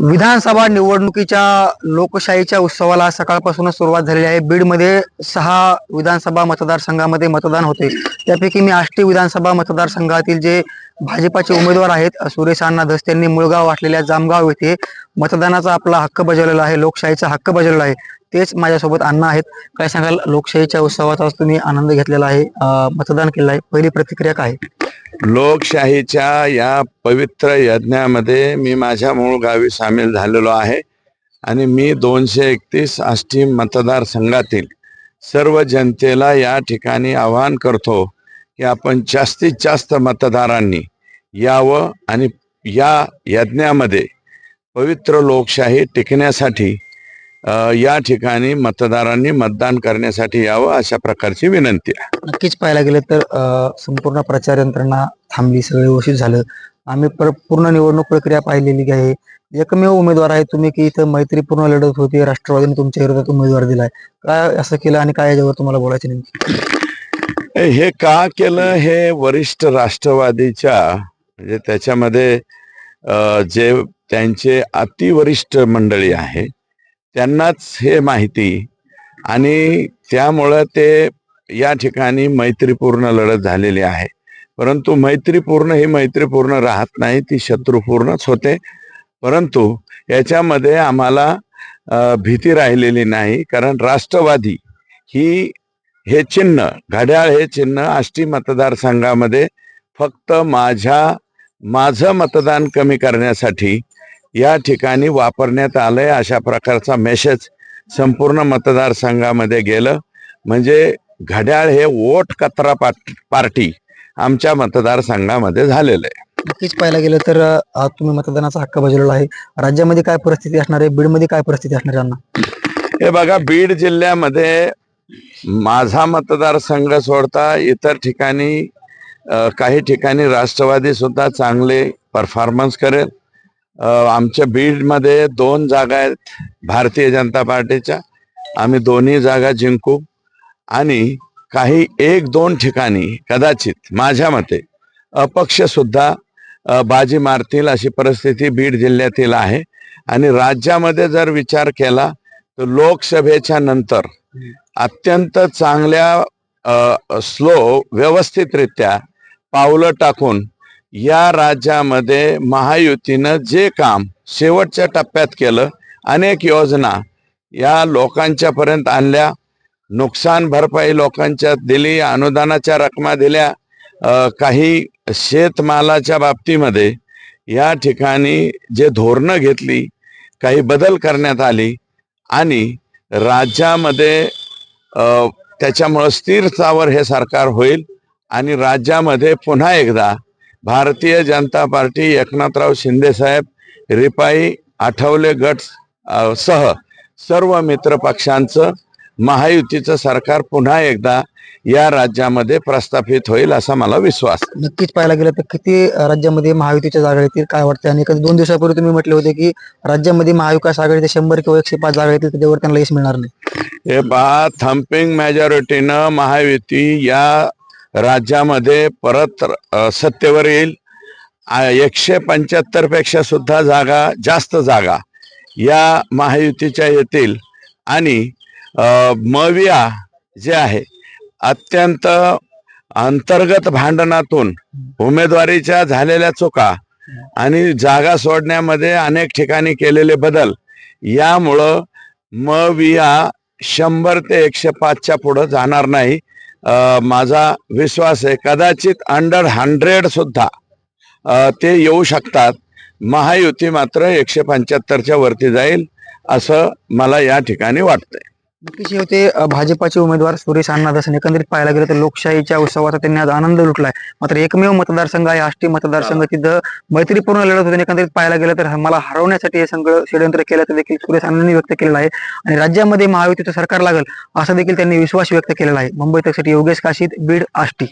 विधानसभा निवडणुकीच्या लोकशाहीच्या उत्सवाला सकाळपासूनच सुरुवात झालेली आहे. बीडमध्ये सहा विधानसभा मतदारसंघामध्ये मतदान होते. त्यापैकी मी आष्टी विधानसभा मतदारसंघातील जे भाजपाचे उमेदवार आहेत. सुरेश अण्णा धस त्यांनी मुळगाव वाटलेल्या जामगाव येथे मतदानाचा आपला हक्क बजावलेला आहे. लोकशाहीचा हक्क बजावलेला आहे. तेच माझ्यासोबत अण्णा आहेत. काय सांगाल? लोकशाहीच्या उत्सवाचा तुम्ही आनंद घेतलेला आहे. मतदान केलं आहे. पहिली प्रतिक्रिया काय? आहे? लोकशाहीच्या या पवित्र यज्ञामध्ये मी माझ्या मूळ गावी सामील झालेलो आहे आणि मी दोनशे एकतीस आष्टी मतदारसंघातील सर्व जनतेला या ठिकाणी आवाहन करतो की आपण जास्तीत जास्त मतदारांनी यावं आणि या यज्ञामध्ये पवित्र लोकशाही टिकण्यासाठी या ठिकाणी मतदारांनी मतदान करण्यासाठी यावं अशा प्रकारची विनंती आहे. नक्कीच पाहायला गेलं तर संपूर्ण प्रचार यंत्रणा थांबली सगळं व्यवस्थित झालं. आम्ही पर- पूर्ण निवडणूक प्रक्रिया पाहिलेली आहे. एकमेव उमेदवार आहे तुम्ही की इथं मैत्रीपूर्ण लढत होती राष्ट्रवादीने तुमच्या विरोधात उमेदवार दिलाय. काय असं केलं आणि काय याच्यावर तुम्हाला बोलायचं नेमकी? हे का केलं? हे वरिष्ठ राष्ट्रवादीच्या म्हणजे त्याच्यामध्ये जे त्यांचे अतिवरिष्ठ मंडळी आहे त्यांनाच हे माहिती. आणि त्यामुळं ते या ठिकाणी मैत्रीपूर्ण लढत झालेली आहे. परंतु मैत्रीपूर्ण ही मैत्रीपूर्ण राहत नाही ती शत्रुपूर्णच होते. परंतु याच्यामध्ये आम्हाला भीती राहिलेली नाही कारण राष्ट्रवादी ही हे चिन्ह घड्याळ हे चिन्ह आष्टी मतदारसंघामध्ये फक्त माझ्या माझं मतदान कमी करण्यासाठी या ठिकाणी वापरण्यात आलंय. अशा प्रकारचा मेसेज संपूर्ण मतदारसंघामध्ये गेलं. म्हणजे घड्याळ हे वोट कचरा पार्टी आमच्या मतदारसंघामध्ये झालेलं आहे. नक्कीच पाहायला गेलं तर तुम्ही मतदानाचा हक्क बजावलेला आहे. राज्यामध्ये काय परिस्थिती असणार आहे? बीडमध्ये काय परिस्थिती असणार आहे हे बघा बीड जिल्ह्यामध्ये माझा मतदारसंघ सोडता इतर ठिकाणी काही ठिकाणी राष्ट्रवादी सुद्धा चांगले परफॉर्मन्स करेल. आमच्या बीडमध्ये दोन जागा आहेत भारतीय जनता पार्टीच्या. आम्ही दोन्ही जागा जिंकू. आणि काही एक दोन ठिकाणी कदाचित माझ्या मते अपक्ष सुद्धा बाजी मारतील अशी परिस्थिती बीड जिल्ह्यातील आहे. आणि राज्यामध्ये जर विचार केला तर लोकसभेच्या नंतर अत्यंत चांगल्या स्लो व्यवस्थितरित्या पावलं टाकून या राज्यामध्ये महायुतीनं जे काम शेवटच्या टप्प्यात केलं अनेक योजना या लोकांच्या पर्यंत आणल्या. नुकसान भरपाई लोकांच्या दिली अनुदानाच्या रकमा दिल्या. काही शेतमालाच्या बाबतीमध्ये या ठिकाणी जे धोरणं घेतली काही बदल करण्यात आली आणि राज्यामध्ये त्याच्यामुळं स्थिरतावर हे सरकार होईल आणि राज्यामध्ये पुन्हा एकदा भारतीय जनता पार्टी एकनाथराव शिंदेसाहेब रिपाई आठवले गट सह सर्व मित्र पक्षांचं महायुतीचं सरकार पुन्हा एकदा या राज्यामध्ये प्रस्थापित होईल असा मला विश्वास. नक्कीच पाहायला गेलं तर किती राज्यामध्ये महायुतीच्या जागा येतील काय वाटतं आणि दोन दिवसापूर्वी तुम्ही म्हटले होते की राज्यामध्ये महाविकास आघाडीचे शंभर किंवा एकशे पाच जागा येतील त्याच्यावर त्यांना यश मिळणार नाही. हे पहा थम्पिंग मेजॉरिटीनं महायुती या राज्यामध्ये परत सत्तेवर येईल. एकशे पंच्याहत्तरपेक्षा सुद्धा जागा जास्त जागा या महायुतीच्या येतील. आणि मविया जे आहे अत्यंत अंतर्गत भांडणातून उमेदवारीच्या झालेल्या चुका आणि जागा सोडण्यामध्ये अनेक ठिकाणी केलेले बदल यामुळं मविया शंभर ते एकशे पाचच्या पुढं जाणार नाही. माझा विश्वास आहे कदाचित अंडर हंड्रेड सुद्धा ते येऊ शकतात. महायुती मात्र एकशे पंच्याहत्तरच्या वरती जाईल असं मला या ठिकाणी वाटतंय. नक्कीच होते भाजपाचे उमेदवार सुरेश अण्णा दसन एकंदरीत पाहायला गेलं तर लोकशाहीच्या उत्सवाचा त्यांनी आज आनंद लुटलाय. मात्र एकमेव मतदारसंघ आहे आष्टी मतदारसंघ. तिथं मैत्रीपूर्ण लढत होते एकंदरीत पाहायला गेलं तर मला हरवण्यासाठी हे सगळं षडयंत्र केल्याचं देखील सुरेश अण्णांनी व्यक्त केलेलं आहे. आणि राज्यामध्ये महायुतीचं सरकार लागेल असा देखील त्यांनी विश्वास व्यक्त केलेला आहे. मुंबई तकसाठी योगेश काशीद बीड आष्टी.